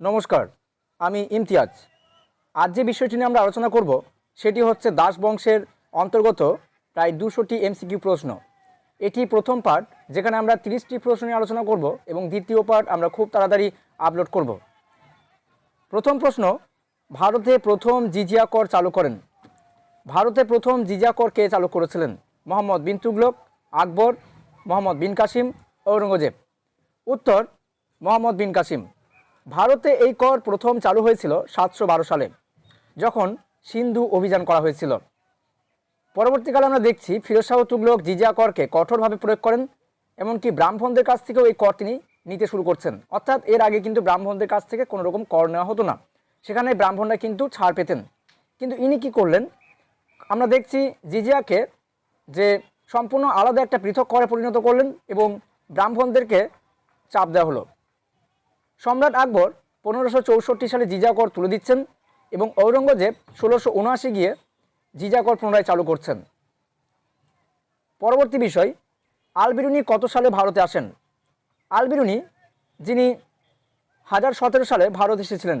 নমস্কার, আমি ইমতিয়াজ। আজ যে বিষয়টি নিয়ে আমরা আলোচনা করব, সেটি হচ্ছে দাস বংশের অন্তর্গত প্রায় দুশোটি এমসিকিউ প্রশ্ন। এটি প্রথম পার্ট, যেখানে আমরা তিরিশটি প্রশ্ন নিয়ে আলোচনা করব এবং দ্বিতীয় পার্ট আমরা খুব তাড়াতাড়ি আপলোড করব। প্রথম প্রশ্ন, ভারতে প্রথম জিজিয়া কর চালু করেন। ভারতে প্রথম জিজিয়া কর কে চালু করেছিলেন? মোহাম্মদ বিন তুগলক, আকবর, মোহাম্মদ বিন কাসিম, ঔরঙ্গজেব। উত্তর, মোহাম্মদ বিন কাসিম। ভারতে এই কর প্রথম চালু হয়েছিল সাতশো বারো সালে, যখন সিন্ধু অভিযান করা হয়েছিল। পরবর্তীকালে আমরা দেখছি ফিরোজ শাহ তুগলক জিজিয়া করকে কঠোরভাবে প্রয়োগ করেন, এমনকি ব্রাহ্মণদের কাছ থেকেও এই কর তিনি নিতে শুরু করছেন। অর্থাৎ এর আগে কিন্তু ব্রাহ্মণদের কাছ থেকে কোনো রকম কর নেওয়া হতো না। সেখানে ব্রাহ্মণরা কিন্তু ছাড় পেতেন। কিন্তু ইনি কি করলেন? আমরা দেখছি জিজিয়াকে যে সম্পূর্ণ আলাদা একটা পৃথক করে পরিণত করলেন এবং ব্রাহ্মণদেরকে চাপ দেওয়া হলো। সম্রাট আকবর পনেরোশো চৌষট্টি সালে জিজা কর তুলে দিচ্ছেন এবং ঔরঙ্গজেব ষোলোশো উনআশি গিয়ে জিজা কর পুনরায় চালু করছেন। পরবর্তী বিষয়, আলবিরুনি কত সালে ভারতে আসেন? আলবিরুনি, যিনি হাজার সতেরো সালে ভারত এসেছিলেন,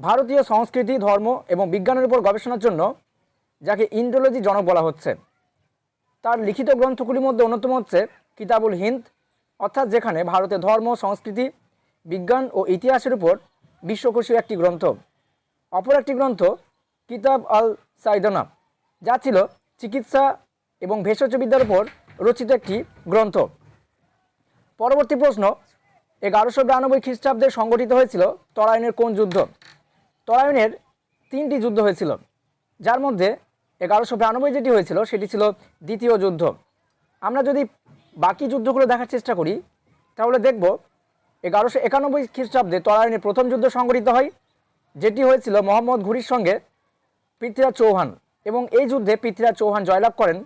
ভারতীয় সংস্কৃতি, ধর্ম এবং বিজ্ঞানের উপর গবেষণার জন্য যাকে ইন্ডোলজি জনক বলা হচ্ছে। তার লিখিত গ্রন্থগুলির মধ্যে অন্যতম হচ্ছে কিতাবুল হিন্দ, অর্থাৎ যেখানে ভারতের ধর্ম, সংস্কৃতি বিজ্ঞান ও ইতিহাসের উপর বিশ্বকোষীয় একটি গ্রন্থ। অপর একটি গ্রন্থ কিতাব আল সাইদনা, যা ছিল চিকিৎসা এবং ভেষজবিদ্যার উপর রচিত একটি গ্রন্থ। পরবর্তী প্রশ্ন, এগারোশো বিরানব্বই খ্রিস্টাব্দে সংগঠিত হয়েছিল তরায়ণের কোন যুদ্ধ? তরায়ণের তিনটি যুদ্ধ হয়েছিল, যার মধ্যে এগারোশো বিরানব্বই যেটি হয়েছিল সেটি ছিল দ্বিতীয় যুদ্ধ। আমরা যদি বাকি যুদ্ধগুলো দেখার চেষ্টা করি, তাহলে দেখব এগারোশো একানব্বই খ্রিস্টাব্দে তরায়ণের প্রথম যুদ্ধ সংগঠিত হয়, যেটি হয়েছিল মোহাম্মদ ঘুরির সঙ্গে পৃথ্বীরাজ চৌহান। এবং এই যুদ্ধে পৃথ্বীরাজ চৌহান জয়লাভ করেন,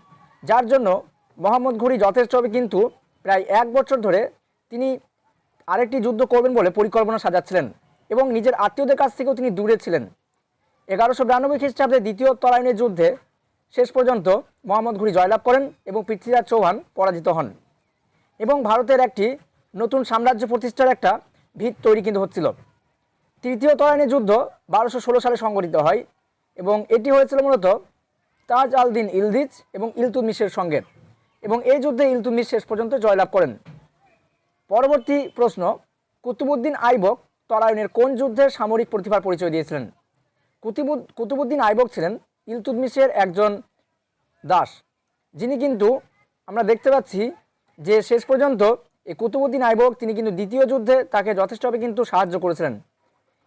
যার জন্য মোহাম্মদ ঘুরি যথেষ্টভাবে কিন্তু প্রায় এক বছর ধরে তিনি আরেকটি যুদ্ধ করবেন বলে পরিকল্পনা সাজাচ্ছিলেন এবং নিজের আত্মীয়দের কাছ থেকেও তিনি দূরে ছিলেন। এগারোশো বিরানব্বই খ্রিস্টাব্দে দ্বিতীয় তরায়ণের যুদ্ধে শেষ পর্যন্ত মোহাম্মদ ঘুরি জয়লাভ করেন এবং পৃথ্বীরাজ চৌহান পরাজিত হন। এবং ভারতের একটি নতুন সাম্রাজ্য প্রতিষ্ঠার একটা ভিত তৈরি কিন্তু হচ্ছিল। তৃতীয় তরায়ণের যুদ্ধ বারোশো ষোলো সালে সংগঠিত হয় এবং এটি হয়েছিল মূলত তাজ আল দিন ইলদিজ এবং ইলতুমিশের সঙ্গে। এবং এই যুদ্ধে ইলতুমিশ শেষ পর্যন্ত জয়লাভ করেন। পরবর্তী প্রশ্ন, কুতুবুদ্দিন আইবক তরায়ণের কোন যুদ্ধে সামরিক প্রতিভার পরিচয় দিয়েছিলেন? কুতুবুদ, কুতুবুদ্দিন আইবক ছিলেন ইলতুতমিশের একজন দাস, যিনি কিন্তু আমরা দেখতে পাচ্ছি যে শেষ পর্যন্ত এই কুতুবুদ্দিন আইবক, তিনি কিন্তু দ্বিতীয় যুদ্ধে তাকে যথেষ্টভাবে কিন্তু সাহায্য করেছিলেন।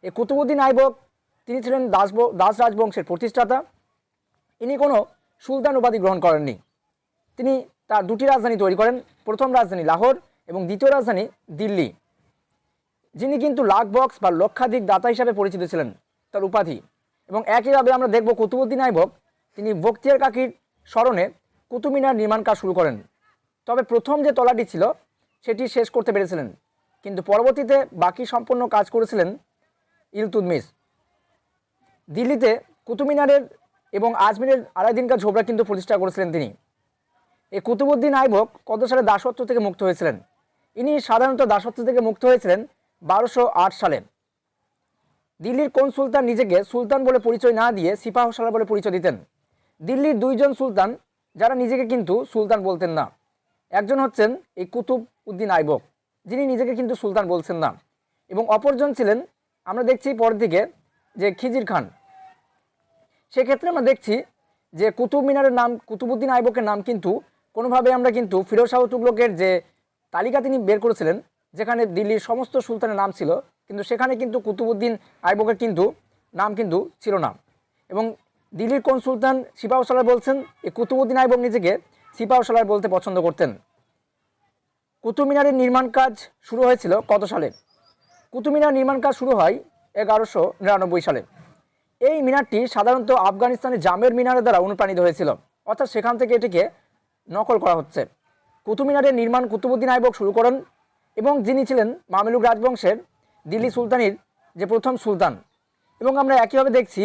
এই কুতুবুদ্দিন আইবক, তিনি ছিলেন দাস দাস রাজবংশের প্রতিষ্ঠাতা। ইনি কোনো সুলতান উপাধি গ্রহণ করেননি। তিনি তার দুটি রাজধানী তৈরি করেন, প্রথম রাজধানী লাহোর এবং দ্বিতীয় রাজধানী দিল্লি। যিনি কিন্তু লাখ বক্স বা লক্ষাধিক দাতা হিসাবে পরিচিত ছিলেন, তার উপাধি। এবং একইভাবে আমরা দেখব কুতুবুদ্দিন আইবক, তিনি বক্তিয়ার কাকির স্মরণে কুতুব মিনার নির্মাণ কাজ শুরু করেন। তবে প্রথম যে তলাটি ছিল সেটি শেষ করতে পেরেছিলেন। কিন্তু পরবর্তীতে বাকি সম্পূর্ণ কাজ করেছিলেন ইলতুদমিস দিল্লিতে কুতুব মিনারের এবং আজমিরের আড়াই দিনকার ঝোবরা কিন্তু প্রতিষ্ঠা করেছিলেন তিনি। এই কুতুবুদ্দিন আইবক কত সালে দাসত্ব থেকে মুক্ত হয়েছিলেন। ইনি সাধারণত দাসত্ব থেকে মুক্ত হয়েছিলেন বারোশো সালে। দিল্লির কোন সুলতান নিজেকে সুলতান বলে পরিচয় না দিয়ে সিপাহ সালার বলে পরিচয় দিতেন। দিল্লির দুইজন সুলতান, যারা নিজেকে কিন্তু সুলতান বলতেন না। একজন হচ্ছেন এই কুতুব উদ্দিন আইবক, যিনি নিজেকে কিন্তু সুলতান বলছেন না। এবং অপরজন ছিলেন, আমরা দেখছি পরের দিকে, যে খিজির খান। সেক্ষেত্রে আমরা দেখছি যে কুতুব মিনারের নাম কুতুবুদ্দিন আইবকের নাম কিন্তু কোনোভাবে আমরা কিন্তু ফিরোজ শাহ তুগলকের যে তালিকা তিনি বের করেছিলেন, যেখানে দিল্লির সমস্ত সুলতানের নাম ছিল, কিন্তু সেখানে কিন্তু কুতুবুদ্দিন আইবকের কিন্তু নাম কিন্তু ছিল না। এবং দিল্লির কোন সুলতান সালার বলছেন, এই কুতুবুদ্দিন আইবক নিজেকে সিপাহ সালার বলতে পছন্দ করতেন। কুতুব মিনারের নির্মাণ কাজ শুরু হয়েছিল কত সালে? কুতুব মিনার নির্মাণ কাজ শুরু হয় এগারোশো নিরানব্বই সালে। এই মিনারটি সাধারণত আফগানিস্তানের জামের মিনারের দ্বারা অনুপ্রাণিত হয়েছিল। অর্থাৎ সেখান থেকে এটিকে নকল করা হচ্ছে। কুতুব মিনারের নির্মাণ কুতুবুদ্দিন আইবক শুরু করেন এবং যিনি ছিলেন মামেলুক রাজবংশের দিল্লি সুলতানির যে প্রথম সুলতান। এবং আমরা একইভাবে দেখছি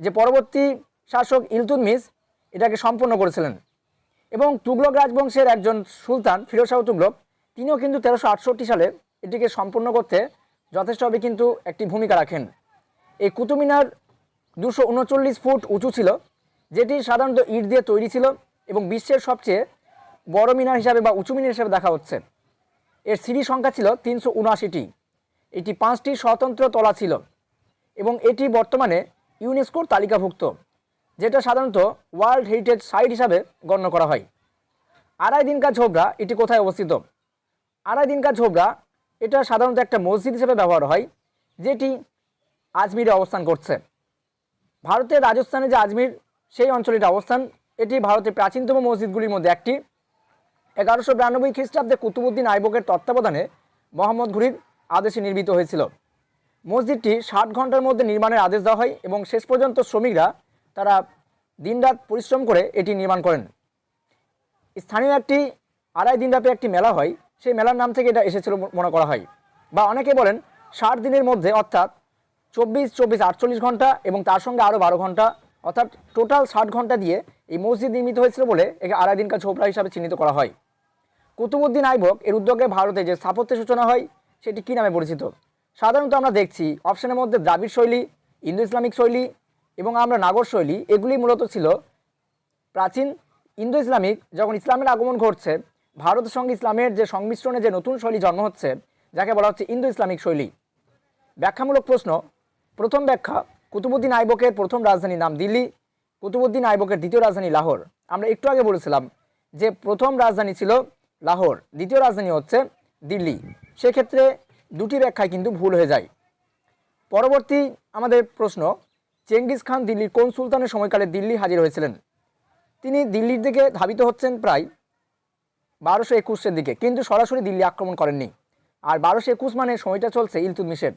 যে পরবর্তী শাসক ইলতুতমিশ এটাকে সম্পন্ন করেছিলেন। এবং তুগলক রাজবংশের একজন সুলতান, ফিরোজ শাহ তুগলক, তিনিও কিন্তু তেরোশো আটষট্টি সালে এটিকে সম্পূর্ণ করতে যথেষ্টভাবে কিন্তু একটি ভূমিকা রাখেন। এই কুতুব মিনার দুশো উনচল্লিশ ফুট উঁচু ছিল, যেটি সাধারণত ইট দিয়ে তৈরি ছিল এবং বিশ্বের সবচেয়ে বড় মিনার হিসাবে বা উঁচু মিনার হিসাবে দেখা হচ্ছে। এর সিঁড়ি সংখ্যা ছিল তিনশো উনআশিটি। এটি পাঁচটি স্বতন্ত্র তলা ছিল এবং এটি বর্তমানে ইউনেস্কোর তালিকাভুক্ত। যেটা সাধারণত ওয়ার্ল্ড হেরিটেজ সাইট হিসাবে গণ্য করা হয়। আড়াই দিনকা ঝোবরা এটি কোথায় অবস্থিত? আড়াই দিনকা ঝোবরা এটা সাধারণত একটা মসজিদ হিসেবে ব্যবহার হয়, যেটি আজমিরে অবস্থান করছে। ভারতের রাজস্থানে যে আজমির, সেই অঞ্চলটির অবস্থান, এটি ভারতের প্রাচীনতম মসজিদগুলির মধ্যে একটি। এগারোশো বিরানব্বই খ্রিস্টাব্দে কুতুবুদ্দিন আইবকের তত্ত্বাবধানে মোহাম্মদ ঘুরির আদেশে নির্মিত হয়েছিল। মসজিদটি ষাট ঘণ্টার মধ্যে নির্মাণের আদেশ দেওয়া হয় এবং শেষ পর্যন্ত শ্রমিকরা তারা দিনরাত পরিশ্রম করে এটি নির্মাণ করেন। স্থানীয় একটি আড়াই দিনব্যাপী একটি মেলা হয়, সেই মেলার নাম থেকে এটা এসেছিল মনে করা হয়। বা অনেকে বলেন ষাট দিনের মধ্যে অর্থাৎ চব্বিশ চব্বিশ, আটচল্লিশ ঘণ্টা এবং তার সঙ্গে আরও বারো ঘণ্টা, অর্থাৎ টোটাল ষাট ঘণ্টা দিয়ে এই মসজিদ নির্মিত হয়েছিল বলে একে আড়াই দিনকার ছোপড়া হিসাবে চিহ্নিত করা হয়। কুতুবুদ্দিন আইবক এর উদ্যোগে ভারতে যে স্থাপত্যের সূচনা হয়, সেটি কী নামে পরিচিত? সাধারণত আমরা দেখছি অপশনের মধ্যে দ্রাবিড় শৈলী ইন্দো ইসলামিক শৈলী এবং আমরা নাগর শৈলী, এগুলি মূলত ছিল প্রাচীন ইন্দো ইসলামিক যখন ইসলামের আগমন ঘটছে ভারতের সঙ্গে ইসলামের যে সংমিশ্রণে যে নতুন শৈলী জন্ম হচ্ছে, যাকে বলা হচ্ছে ইন্দো ইসলামিক শৈলী। ব্যাখ্যামূলক প্রশ্ন, প্রথম ব্যাখ্যা, কুতুবুদ্দিন আইবকের প্রথম রাজধানীর নাম দিল্লি, কুতুবুদ্দিন আইবকের দ্বিতীয় রাজধানী লাহোর। আমরা একটু আগে বলেছিলাম যে প্রথম রাজধানী ছিল লাহোর, দ্বিতীয় রাজধানী হচ্ছে দিল্লি। সেক্ষেত্রে দুটি ব্যাখ্যায় কিন্তু ভুল হয়ে যায়। পরবর্তী আমাদের প্রশ্ন চেঙ্গিস খান দিল্লির কোন সুলতানের সময়কালে দিল্লি হাজির হয়েছিলেন? তিনি দিল্লির দিকে ধাবিত হচ্ছেন প্রায় বারোশো একুশের দিকে, কিন্তু সরাসরি দিল্লি আক্রমণ করেননি। আর বারোশো একুশ মানে সময়টা চলছে ইলতুতমিশের।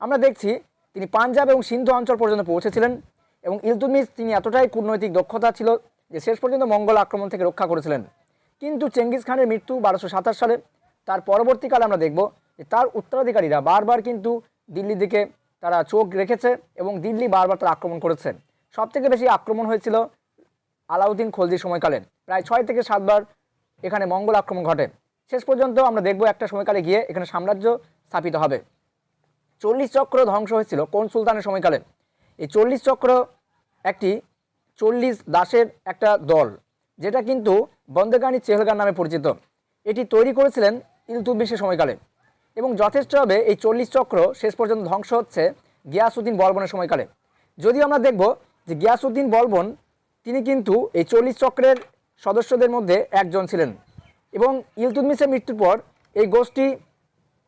আমরা দেখছি তিনি পাঞ্জাব এবং সিন্ধু অঞ্চল পর্যন্ত পৌঁছেছিলেন এবং ইলতুতমিশ তিনি এতটাই কূটনৈতিক দক্ষতা ছিল যে শেষ পর্যন্ত মঙ্গল আক্রমণ থেকে রক্ষা করেছিলেন। কিন্তু চেঙ্গিস খানের মৃত্যু বারোশো সাতাশ সালে, তার পরবর্তীকালে আমরা দেখব যে তার উত্তরাধিকারীরা বারবার কিন্তু দিল্লির দিকে তারা চোখ রেখেছে এবং দিল্লি বারবার তারা আক্রমণ করেছে সবথেকে বেশি আক্রমণ হয়েছিল আলাউদ্দিন খলজির সময়কালে প্রায় ছয় থেকে সাতবার এখানে মঙ্গল আক্রমণ ঘটে। শেষ পর্যন্ত আমরা দেখব একটা সময়কালে গিয়ে এখানে সাম্রাজ্য স্থাপিত হবে। চল্লিশ চক্র ধ্বংস হয়েছিল কোন সুলতানের সময়কালে। এই চল্লিশ চক্র একটি চল্লিশ দাসের একটা দল, যেটা কিন্তু বন্দেগানি চেহলগান নামে পরিচিত। এটি তৈরি করেছিলেন ইলতুতমিশের সময়কালে। এবং যথেষ্টভাবে এই চল্লিশ চক্র শেষ পর্যন্ত ধ্বংস হচ্ছে গিয়াসুদ্দিন বলবনের সময়কালে। যদিও আমরা দেখব যে গিয়াসুদ্দিন বলবন, তিনি কিন্তু এই চল্লিশ চক্রের সদস্যদের মধ্যে একজন ছিলেন। এবং ইলতুতমিশের মৃত্যুর পর এই গোষ্ঠী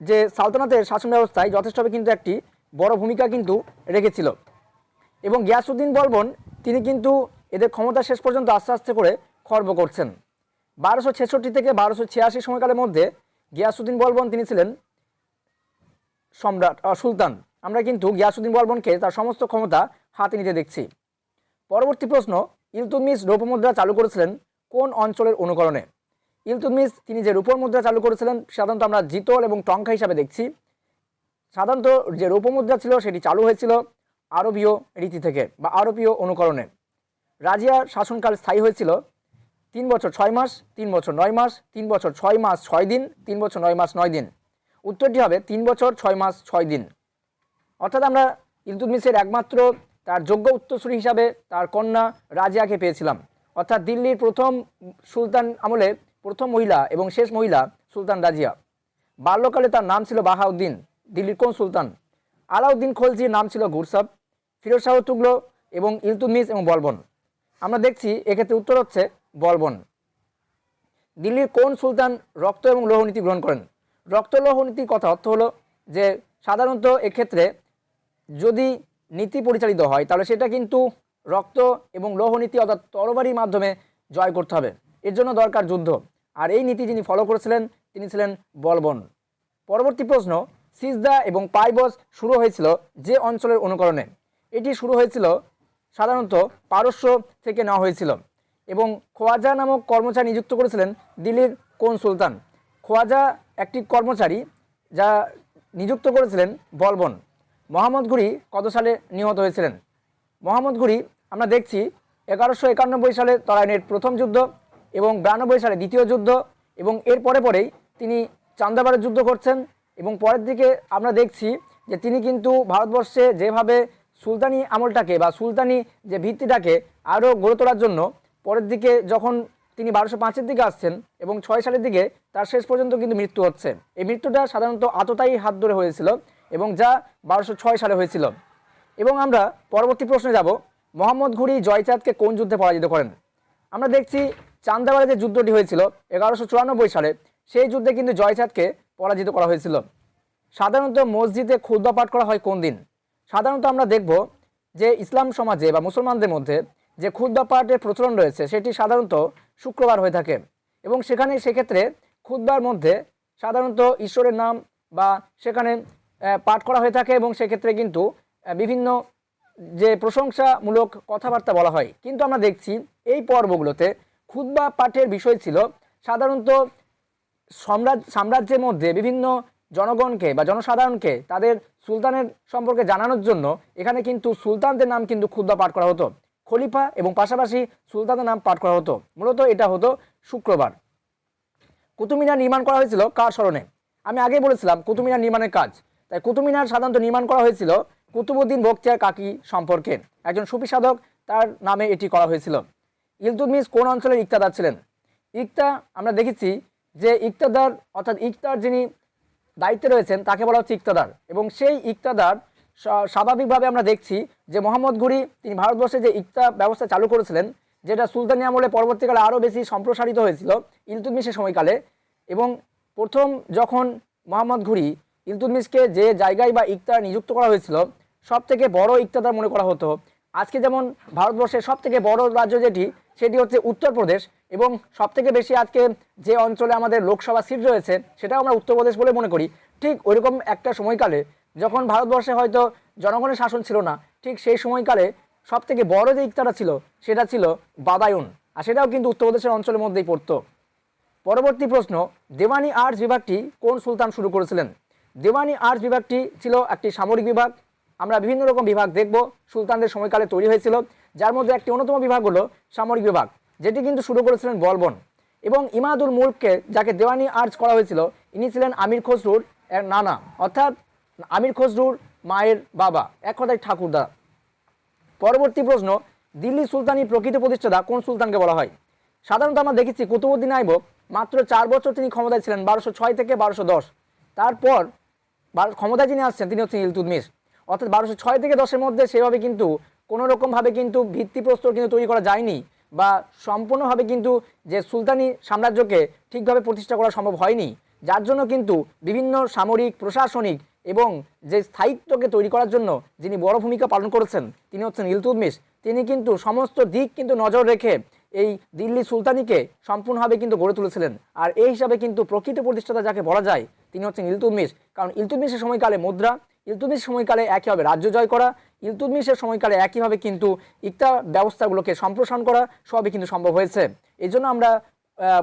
যে সালতানাতের শাসন ব্যবস্থায় যথেষ্টভাবে কিন্তু একটি বড় ভূমিকা কিন্তু রেখেছিল। এবং গিয়াসুদ্দিন বলবন, তিনি কিন্তু এদের ক্ষমতা শেষ পর্যন্ত আস্তে আস্তে করে খর্ব করছেন। বারোশো ছেষট্টি থেকে বারোশো ছিয়াশি সময়কালের মধ্যে গিয়াসুদ্দিন বলবন তিনি ছিলেন সম্রাট সুলতান। আমরা কিন্তু গিয়াসুদ্দিন বলবনকে তার সমস্ত ক্ষমতা হাতে নিতে দেখছি। পরবর্তী প্রশ্ন ইলতুতমিশ রৌপ্যমুদ্রা চালু করেছিলেন কোন অঞ্চলের অনুকরণে? ইলতুতমিশ তিনি যে রূপর মুদ্রা চালু করেছিলেন, সাধারণত আমরা জিতল এবং টঙ্কা হিসাবে দেখছি। সাধারণত যে রৌপ্যমুদ্রা ছিল, সেটি চালু হয়েছিল আরবীয় রীতি থেকে বা আরবীয় অনুকরণে। রাজিয়ার শাসনকাল স্থায়ী হয়েছিল তিন বছর ছয় মাস, তিন বছর নয় মাস, তিন বছর ছয় মাস ছয় দিন, তিন বছর নয় মাস নয় দিন। উত্তরটি হবে তিন বছর, ছয় মাস, ছয় দিন। অর্থাৎ আমরা ইলতুতমিশের একমাত্র তার যোগ্য উত্তরসূরি হিসাবে তার কন্যা রাজিয়াকে পেয়েছিলাম। অর্থাৎ দিল্লির প্রথম সুলতান আমলে প্রথম মহিলা এবং শেষ মহিলা সুলতান রাজিয়া। বাল্যকালে তার নাম ছিল বাহাউদ্দিন, দিল্লির কোন সুলতান? আলাউদ্দিন খলজির নাম ছিল গুরসাব, ফিরোজ শাহ তুগলো এবং ইলতুতমিশ এবং বলবন। আমরা দেখছি এক্ষেত্রে উত্তর হচ্ছে বলবন। দিল্লির কোন সুলতান রক্ত এবং লৌহনীতি গ্রহণ করেন? রক্ত লৌহনীতির কথা, অর্থ হলো যে সাধারণত এক্ষেত্রে যদি নীতি পরিচালিত হয়, তাহলে সেটা কিন্তু রক্ত এবং লৌহনীতি অর্থাৎ তরবারির মাধ্যমে জয় করতে হবে। এর জন্য দরকার যুদ্ধ। আর এই নীতি যিনি ফলো করেছিলেন, তিনি ছিলেন বলবন। পরবর্তী প্রশ্ন, সিজদা এবং পাইবস শুরু হয়েছিল যে অঞ্চলের অনুকরণে? এটি শুরু হয়েছিল সাধারণত পারস্য থেকে নেওয়া হয়েছিল এবং খোয়াজা নামক কর্মচারী নিযুক্ত করেছিলেন দিল্লির কোন সুলতান। খোয়াজা একটি কর্মচারী যা নিযুক্ত করেছিলেন বলবন। মোহাম্মদ ঘুরি কত সালে নিহত হয়েছিলেন? মোহাম্মদ ঘুরি আমরা দেখছি এগারোশো একানব্বই সালে তরাইনের প্রথম যুদ্ধ এবং বিরানব্বই সালে দ্বিতীয় যুদ্ধ এবং এর পরে পরেই তিনি চান্দাবারের যুদ্ধ করছেন এবং পরের দিকে আমরা দেখছি যে তিনি কিন্তু ভারতবর্ষে যেভাবে সুলতানি আমলটাকে বা সুলতানি যে ভিত্তিটাকে আরও গড়ে তোলার জন্য পরের দিকে যখন তিনি বারোশো পাঁচের দিকে আসছেন এবং ছয় সালের দিকে তার শেষ পর্যন্ত কিন্তু মৃত্যু হচ্ছে। এই মৃত্যুটা সাধারণত আততায়ী হাত ধরে হয়েছিল এবং যা বারোশো ছয় সালে হয়েছিল। এবং আমরা পরবর্তী প্রশ্নে যাব, মোহাম্মদ ঘুরি জয়চাঁদকে কোন যুদ্ধে পরাজিত করেন? আমরা দেখছি চান্দাবাড়ে যে যুদ্ধটি হয়েছিল এগারোশো চুরানব্বই সালে, সেই যুদ্ধে কিন্তু জয়চাঁদকে পরাজিত করা হয়েছিল। সাধারণত মসজিদে খুদ্া পাঠ করা হয় কোন দিন? সাধারণত আমরা দেখব যে ইসলাম সমাজে বা মুসলমানদের মধ্যে যে খুদ্া পাঠের প্রচলন রয়েছে, সেটি সাধারণত শুক্রবার হয়ে থাকে এবং সেখানে সেক্ষেত্রে খুদ্বার মধ্যে সাধারণত ঈশ্বরের নাম বা সেখানে পাঠ করা হয়ে থাকে এবং সেক্ষেত্রে কিন্তু বিভিন্ন যে প্রশংসামূলক কথাবার্তা বলা হয়। কিন্তু আমরা দেখছি এই পর্বগুলোতে খুদ্া পাঠের বিষয় ছিল সাধারণত সম্রাজ সাম্রাজ্যের মধ্যে বিভিন্ন জনগণকে বা জনসাধারণকে তাদের সুলতানের সম্পর্কে জানানোর জন্য এখানে কিন্তু সুলতানদের নাম কিন্তু ক্ষুদ্র পাঠ করা হতো। খলিফা এবং পাশাপাশি সুলতানের নাম পাঠ করা হতো। মূলত এটা হতো শুক্রবার। কুতুমিনার নির্মাণ করা হয়েছিল কার স্মরণে? আমি আগে বলেছিলাম কুতুমিনার নির্মাণের কাজ। তাই কুতুমিনার সাধারণত নির্মাণ করা হয়েছিল কুতুবুদ্দিন বখতিয়ার কাকি সম্পর্কে। একজন সুফি সাধক, তার নামে এটি করা হয়েছিল। ইলতুতমিশ কোন অঞ্চলের ইকতাদার ছিলেন? ইকতা, আমরা দেখেছি যে ইকতাদার, অর্থাৎ ইকতার যিনি দায়িত্বে রয়েছেন, তাকে বলা হচ্ছে ইকতাদার। এবং সেই ইকতাদার স্বাভাবিকভাবে আমরা দেখছি যে মোহাম্মদ ঘুরি তিনি ভারতবর্ষে যে ইকতা ব্যবস্থা চালু করেছিলেন, যেটা সুলতানি আমলে পরবর্তীকালে আরও বেশি সম্প্রসারিত হয়েছিল ইলতুতমিশের সময়কালে এবং প্রথম যখন মোহাম্মদ ঘুরি ইলতুতমিশকে যে জায়গায় বা ইকতার নিযুক্ত করা হয়েছিল সব থেকে বড় ইকতাদার মনে করা হতো। আজকে যেমন ভারতবর্ষের সব থেকে বড় রাজ্য যেটি, সেটি হচ্ছে উত্তরপ্রদেশ এবং সব থেকে বেশি আজকে যে অঞ্চলে আমাদের লোকসভা সিট রয়েছে, সেটাও আমরা উত্তরপ্রদেশ বলে মনে করি। ঠিক ওইরকম একটা সময়কালে যখন ভারতবর্ষে হয়তো জনগণের শাসন ছিল না, ঠিক সেই সময়কালে সব থেকে বড় যে ইকতারা ছিল, সেটা ছিল বাদায়ুন। আর সেটাও কিন্তু উত্তরপ্রদেশের অঞ্চলের মধ্যেই পড়তো। পরবর্তী প্রশ্ন, দেওয়ানি আর্টস বিভাগটি কোন সুলতান শুরু করেছিলেন? দেওয়ানি আর্টস বিভাগটি ছিল একটি সামরিক বিভাগ। আমরা বিভিন্ন রকম বিভাগ দেখব, সুলতানদের সময়কালে তৈরি হয়েছিল। যার মধ্যে একটি অন্যতম বিভাগ হলো সামরিক বিভাগ, যেটি কিন্তু শুরু করেছিলেন বলবন। এবং ইমাদুল মুলককে, যাকে দেওয়ানি আর্টস করা হয়েছিল, ইনি ছিলেন আমির খসরুর এক নানা। অর্থাৎ আমির খসরুর মায়ের বাবা। এক কথায় ঠাকুরদা। পরবর্তী প্রশ্ন, দিল্লি সুলতানি প্রকৃত প্রতিষ্ঠাতা কোন সুলতানকে বলা হয়? সাধারণত আমরা দেখেছি কুতুবুদ্দিন আইবক মাত্র চার বছর তিনি ক্ষমতায় ছিলেন, বারোশো ছয় থেকে বারোশো দশ। তারপর ক্ষমতায় যিনি আসছেন, তিনি হচ্ছেন ইলতুদমিশ অর্থাৎ বারোশো ছয় থেকে দশের মধ্যে সেভাবে কিন্তু কোনো রকমভাবে কিন্তু ভিত্তিপ্রস্তর কিন্তু তৈরি করা যায়নি বা সম্পূর্ণভাবে কিন্তু যে সুলতানি সাম্রাজ্যকে ঠিকভাবে প্রতিষ্ঠা করা সম্ভব হয়নি, যার জন্য কিন্তু বিভিন্ন সামরিক, প্রশাসনিক এবং যে স্থায়িত্বকে তৈরি করার জন্য যিনি বড় ভূমিকা পালন করেছেন, তিনি হচ্ছেন ইলতুদমিশ তিনি কিন্তু সমস্ত দিক কিন্তু নজর রেখে এই দিল্লি সুলতানিকে সম্পূর্ণভাবে কিন্তু গড়ে তুলেছিলেন। আর এই হিসাবে কিন্তু প্রকৃত প্রতিষ্ঠাতা যাকে বলা যায়, তিনি হচ্ছেন ইলতুদমিশ কারণ ইলতুদমিশের সময়কালে মুদ্রা ইলতুদমিশের সময়কালে একইভাবে রাজ্য জয় করা ইলতুদমিশের সময়কালে একইভাবে কিন্তু ইকতা ব্যবস্থাগুলোকে সম্প্রসারণ করা সবই কিন্তু সম্ভব হয়েছে। এই জন্য আমরা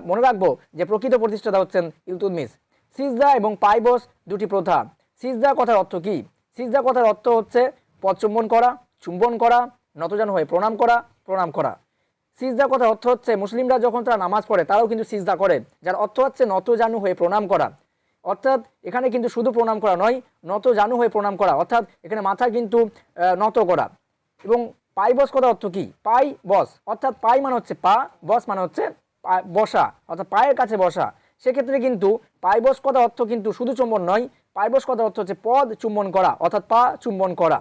মনে রাখব যে প্রকৃত প্রতিষ্ঠাতা হচ্ছেন ইলতুদমিশ সিজদা এবং পাইবস দুটি প্রথা। সিজদা কথার অর্থ কি? সিজদা কথার অর্থ হচ্ছে পদ চুম্বন করা চুম্বন করা, নতজান হয়ে প্রণাম করা প্রণাম করা। সিজদা কথার অর্থ হচ্ছে মুসলিমরা যখন তারা নামাজ পড়ে, তারাও কিন্তু সিজদা করে, যার অর্থ হচ্ছে নত জানু হয়ে প্রণাম করা। অর্থাৎ এখানে কিন্তু শুধু প্রণাম করা নয় নত জানু হয়ে প্রণাম করা, অর্থাৎ এখানে মাথা কিন্তু নত করা। এবং পাই বস কথার অর্থ কি? পাই বস। অর্থাৎ পাই মানে হচ্ছে পা, বস মানে হচ্ছে বসা। অর্থাৎ পায়ের কাছে বসা। সেক্ষেত্রে কিন্তু পাই বস কথার অর্থ কিন্তু শুধু চুম্বন নয় পাই বস কথার অর্থ হচ্ছে পদ চুম্বন করা, অর্থাৎ পা চুম্বন করা।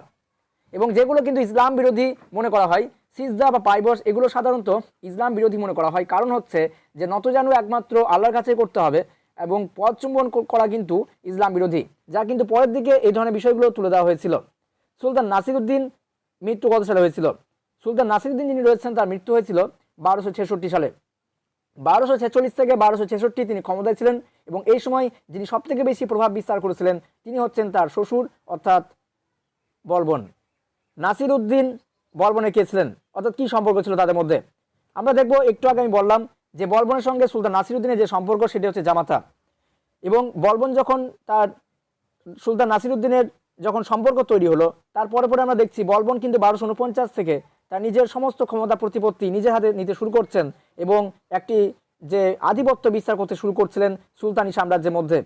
এবং যেগুলো কিন্তু ইসলাম বিরোধী মনে করা হয়, সিজদা বা পাইবস এগুলো সাধারণত ইসলাম বিরোধী মনে করা হয়। কারণ হচ্ছে যে নতজানু একমাত্র আল্লাহর কাছে করতে হবে এবং পদ চুম্বন করা কিন্তু ইসলাম বিরোধী, যা কিন্তু পরের দিকে এই ধরনের বিষয়গুলো তুলে দেওয়া হয়েছিল। সুলতান নাসিরুদ্দিন মৃত্যু কত সালে হয়েছিল। সুলতান নাসিরুদ্দিন যিনি রয়েছেন, তার মৃত্যু হয়েছিল বারোশো সালে। বারোশো ছেচল্লিশ থেকে বারোশো ছেষট্টি তিনি ক্ষমতায় ছিলেন এবং এই সময় যিনি সবথেকে বেশি প্রভাব বিস্তার করেছিলেন, তিনি হচ্ছেন তার শ্বশুর, অর্থাৎ বলবন নাসির উদ্দিন বলবনে কে ছিলেন? অর্থাৎ কী সম্পর্ক ছিল তাদের মধ্যে? আমরা দেখব, একটু আগে আমি বললাম যে বলবনের সঙ্গে সুলতান নাসিরুদ্দিনের যে সম্পর্ক, সেটি হচ্ছে জামাতা। এবং বলবন যখন তার, সুলতান নাসিরুদ্দিনের যখন সম্পর্ক তৈরি হলো তারপরে পরে আমরা দেখছি বলবন কিন্তু বারোশো উনপঞ্চাশ থেকে তার নিজের সমস্ত ক্ষমতা প্রতিপত্তি নিজের হাতে নিতে শুরু করছেন এবং একটি যে আধিপত্য বিস্তার করতে শুরু করছিলেন সুলতানি সাম্রাজ্যের মধ্যে।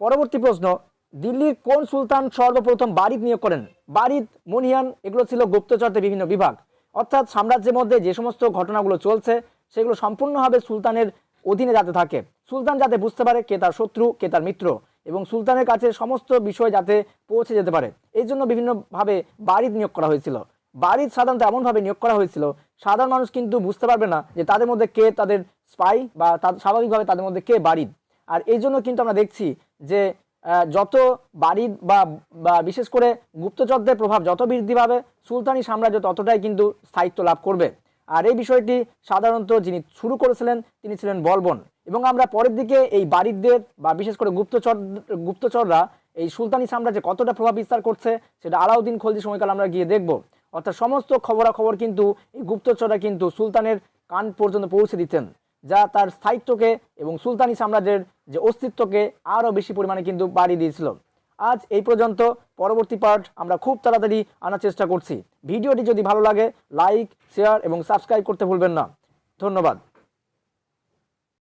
পরবর্তী প্রশ্ন, দিল্লির কোন সুলতান সর্বপ্রথম বারিদ নিয়োগ করেন? বারিদ মনিয়ান, এগুলো ছিল গুপ্তচরদের বিভিন্ন বিভাগ। অর্থাৎ সাম্রাজ্যের মধ্যে যে সমস্ত ঘটনাগুলো চলছে, সেগুলো সম্পূর্ণভাবে সুলতানের অধীনে যাতে থাকে। সুলতান যাতে বুঝতে পারে কে তার শত্রু, কে তার মিত্র এবং সুলতানের কাছে সমস্ত বিষয় যাতে পৌঁছে যেতে পারে। এই জন্য বিভিন্নভাবে বারিদ নিয়োগ করা হয়েছিল। বারিদ সাধারণত এমনভাবে নিয়োগ করা হয়েছিল, সাধারণ মানুষ কিন্তু বুঝতে পারবে না যে তাদের মধ্যে কে তাদের স্পাই বা স্বাভাবিকভাবে তাদের মধ্যে কে বারিদ আর এই জন্য কিন্তু আমরা দেখছি যে যত বাড়ি বা বা বিশেষ করে গুপ্তচরদের প্রভাব যত বৃদ্ধি পাবে, সুলতানি সাম্রাজ্য ততটাই কিন্তু স্থায়িত্ব লাভ করবে। আর এই বিষয়টি সাধারণত যিনি শুরু করেছিলেন, তিনি ছিলেন বলবন। এবং আমরা পরের দিকে এই বাড়িদের বা বিশেষ করে গুপ্তচর, গুপ্তচররা এই সুলতানি সাম্রাজ্যে কতটা প্রভাব বিস্তার করছে, সেটা আলাউদ্দিন খলজি সময়কাল আমরা গিয়ে দেখব। অর্থাৎ সমস্ত খবরাখবর কিন্তু এই গুপ্তচররা কিন্তু সুলতানের কান পর্যন্ত পৌঁছে দিতেন, যা তার স্থায়িত্বকে এবং সুলতানি সাম্রাজ্যের যে অস্তিত্বকে আরও বেশি পরিমাণে কিন্তু বাড়িয়ে দিয়েছিল। আজ এই পর্যন্ত পরবর্তী পার্ট আমরা খুব তাড়াতাড়ি আনার চেষ্টা করছি। ভিডিওটি যদি ভালো লাগে, লাইক, শেয়ার এবং সাবস্ক্রাইব করতে ভুলবেন না। ধন্যবাদ।